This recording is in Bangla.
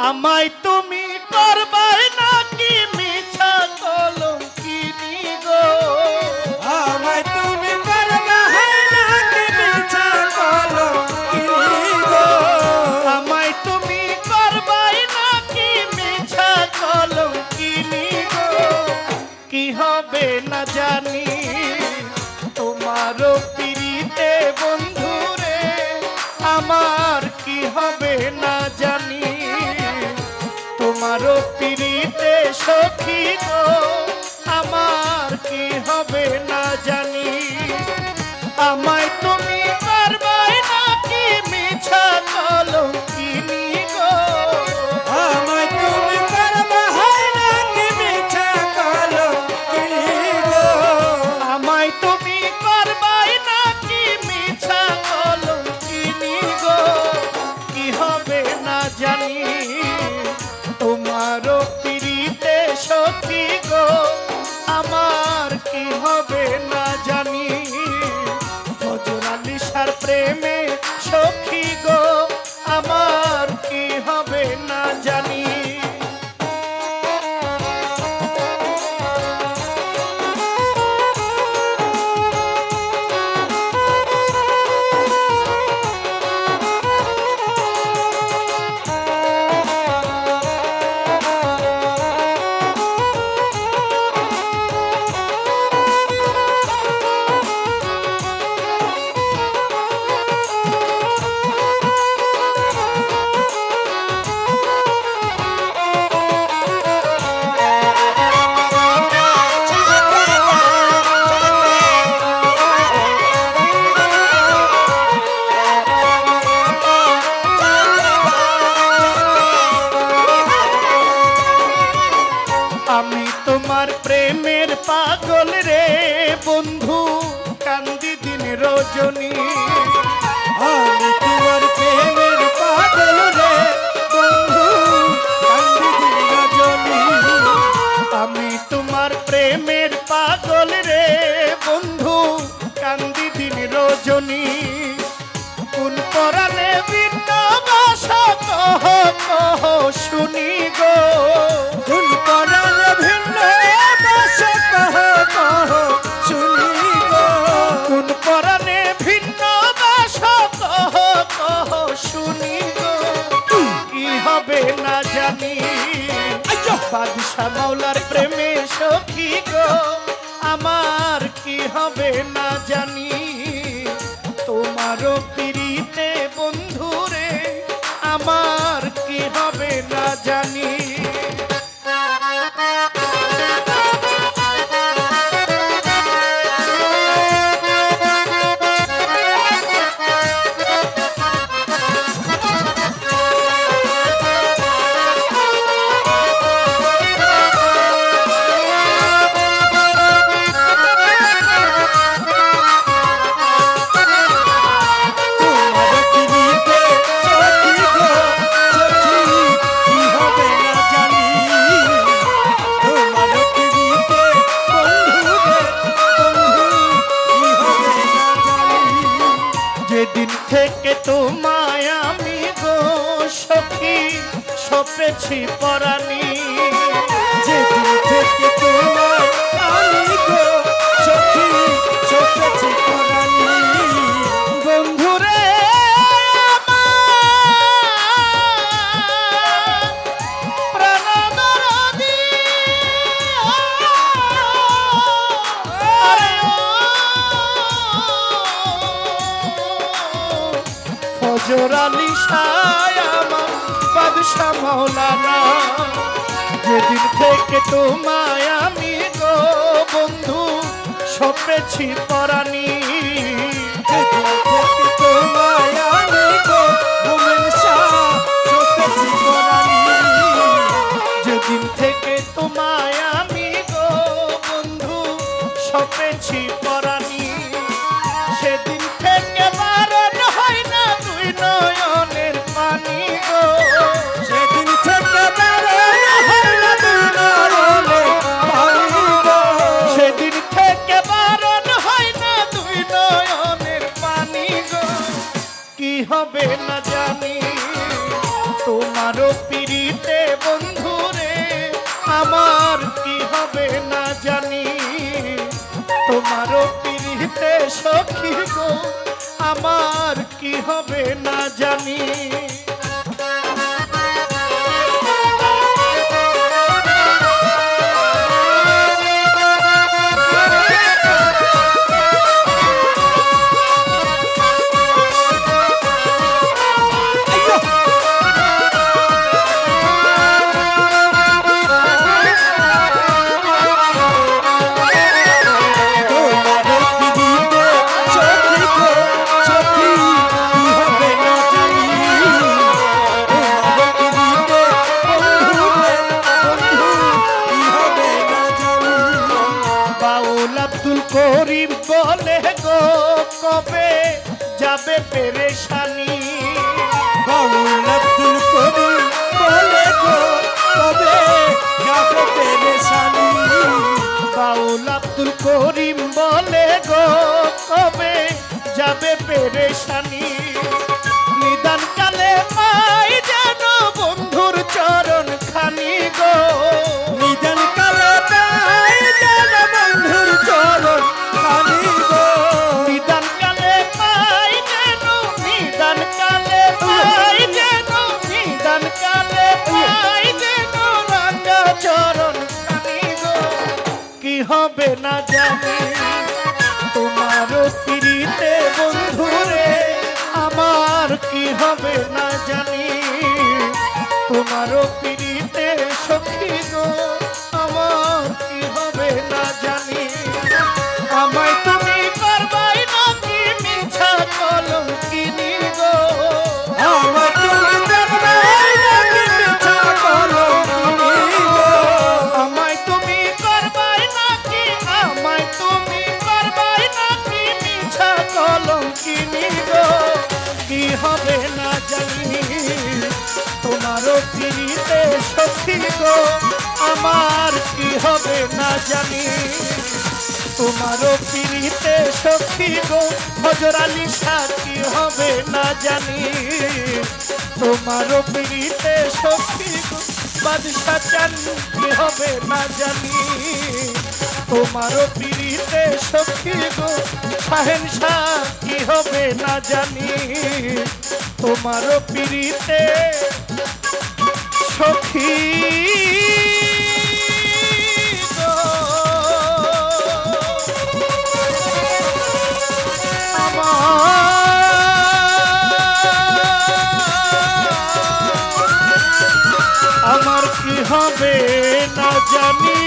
আমায় তুমি করবাই নাকি মিছা কলম কিনি গো? আমায় তুমি করবা নাকি মিছা কলঙ্কিনী গো? আমায় তুমি করবাই নাকি মিছা কলম কিনি গো? কি হবে না জানি তোমারও পিড়িতে বন্ধুরে আমার কি হবে না জানি? তোমারও পিড়িতে সখী গো আমার কি হবে না জানি। আমায় তুমি পারবাই নাকি মিছা গো? আমায় তুমি নাকি মিছা কলঙ্কিনী গো? আমায় তুমি পারবাই নাকি মিছা গো? কি হবে না জানি। তোমার প্রেমের পাগল রে বন্ধু, কান্দি দিন রজনী। আমি তোমার প্রেমের পাগল রে বন্ধু, কান্দি দিন রজনী। আমি তোমার প্রেমের পাগল রে বন্ধু, কান্দি দিন রজনী। কোন পরাণে ভিন্ন ভাষা কহ কহ শুনি গো। বাদশাহ মাওলার প্রেমে সখী গো। আমার কি হবে না জানি। তোমারও পিড়িতে বন্ধুরে আমার কি হবে না জানি। যেদিন থেকে তোমায় আমি গো সখী, সপেছি পরাণী। যেদিন থেকে তো আমি গো সখী, সপেছি পরাণী। আলী আমার বাদশাহ মৌলানা। যেদিন থেকে তোমায় আমি গো বন্ধু সপেছি পরাণী না জানি। তোমারও পিড়িতে বন্ধুরে আমার কি হবে না জানি। তোমারও পিড়িতে সখী গো, আমার কি হবে না জানি। করিম বলে গো কবে যাবে পেরেশানি? বাউল আব্দুল করিম বলে গো কবে যাবে পেরেশানি? বাউল আব্দুল করিম বলে গো কবে যাবে পেরেশানি? না জানি। তোমার পিড়িতে বন্ধুরে আমার কি হবে না জানি? হবে না জানি। তোমারও ফিরিতে সখী গো, আমার কি হবে না জানি। তোমারও ফিরিতে সখী গো, হজর কি হবে না জানি। তোমারও ফিরিতে সখী গো, বাদশাহ চান কি হবে না জানি। তোমারও ফিরিতে সখী গো শাহ, কি হবে না জানি? তোমারও ফিরিতে সখী আমার কি হবে না জানি?